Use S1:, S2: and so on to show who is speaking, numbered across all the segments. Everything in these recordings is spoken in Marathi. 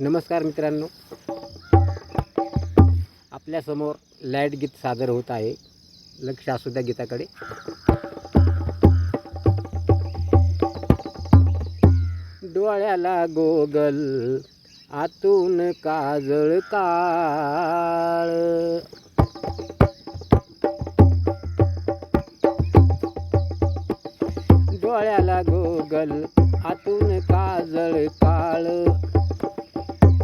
S1: नमस्कार मित्रांनो. आपल्यासमोर लाइट गीत सादर होत आहे. लक्ष असू द्या गीताकडे. डोळ्याला गोगल आतून काजळ काळ. डोळ्याला गोगल आतून काजळ काळ.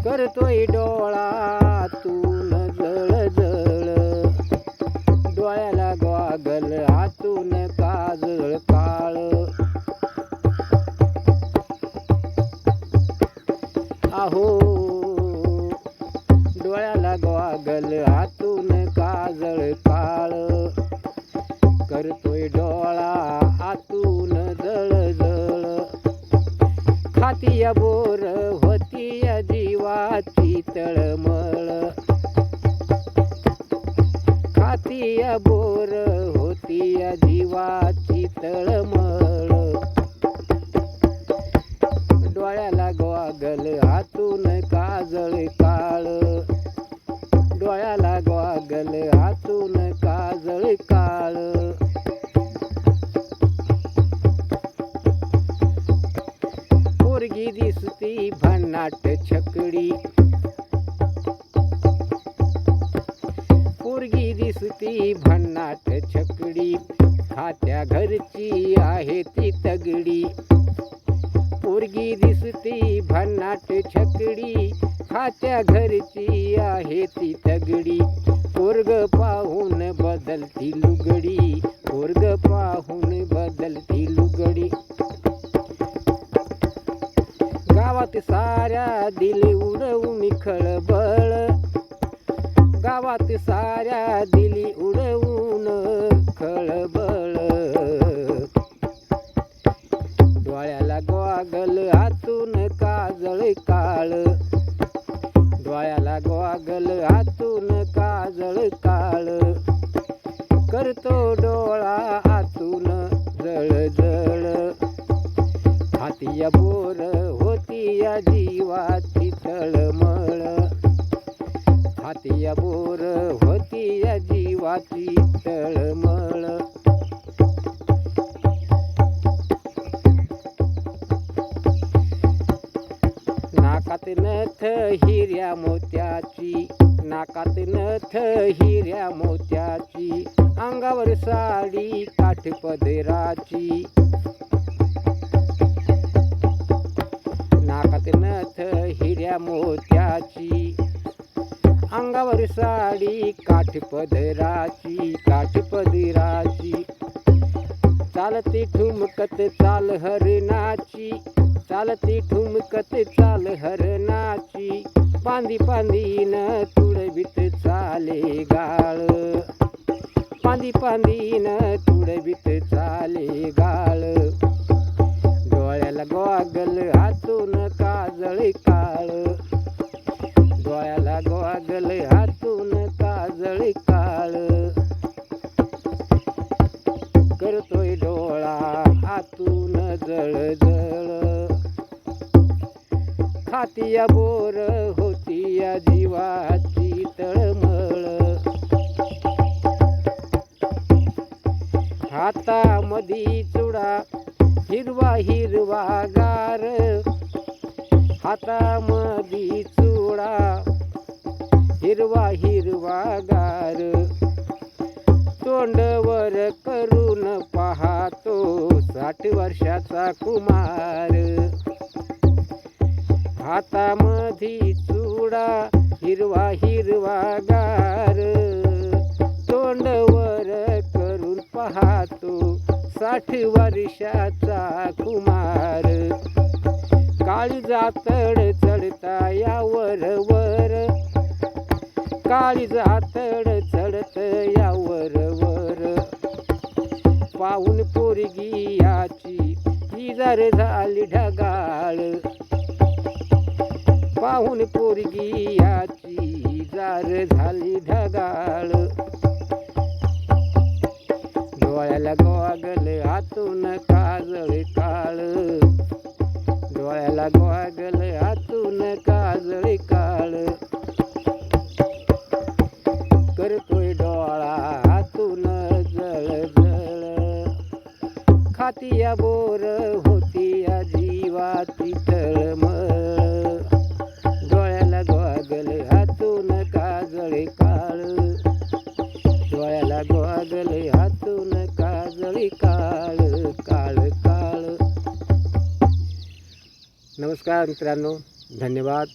S1: करतोय डोळा आतून जळ जळ. डोळ्याला गोगल आतून काजळ काळ. आहो डोळ्याला गोगल आतून काजळ काळ. करतोय डोळा खातीया बोर होती जीवाची तळमळ. खातीया बोर होती जीवाची तळमळ. डोळ्याला गोगल हातून काजळ काळ. पोरगी दिसती भन्नाट छकडी. पोरगी दिसती भन्नाट छकडी. खात्या घरची आहे ती तगडी. पोरगी दिसती भन्नाट छकडी. खात्या घरची आहे ती तगडी. पोरग पाहून बदलती लुगडी. पोरग पाहून गावात साऱ्या दिली उडवून खळबळ गावात साऱ्या दिली उडवून खळबळ डोळ्याला गोगल हातून काजळ काळ. डोळ्याला गोगल हातून काजळ काळ. करतो डोळा आतून जळ जळ. हातिया बोर या जीवाची तळमळ. हातिया बोर होती या जीवाची तळमळ. नाकात नथ हिऱ्या मोत्याची नाकात नथ हिऱ्या मोत्याची. अंगावर साडी काठपदराची नाकात नथ हिऱ्या मोत्याची. अंगावर साडी काठपदराची काठपदराची चालती ठुमकत चाल हरणाची चालती ठुमकत चाल हरणाची. पांदी पांदीन तुडबीत चाले गाळ. पांदी पांदीन तुडबीत चाले गाळ. डोळ्याला गोगल काजळे काळ. डोळ्याला गोगल हातून काजळ काळ. करतोय डोळा हातून जळ जळ खातिया बोर होतिया जीवाची तळमळ. हातामधी चुडा हिरवा हिरवा गार. हातामधी चुडा हिरवा हिरवा गार. तोंडवर करून पाहतो साठ वर्षाचा कुमार. हातामधी चुडा हिरवा हिरवा गार. तोंडवर करून पाहतो साठ वर्षाचा कुमार. काळी जातड चढता यावर वर. काळी जातड चढत यावर वर. पाहून पोरगी याची ही जर झाली ढगाळ. पाहून पोरगी याची जार झाली ढगाळ. गोगल हातून काजळी काळ काळ काळ. नमस्कार मित्रांनो धन्यवाद.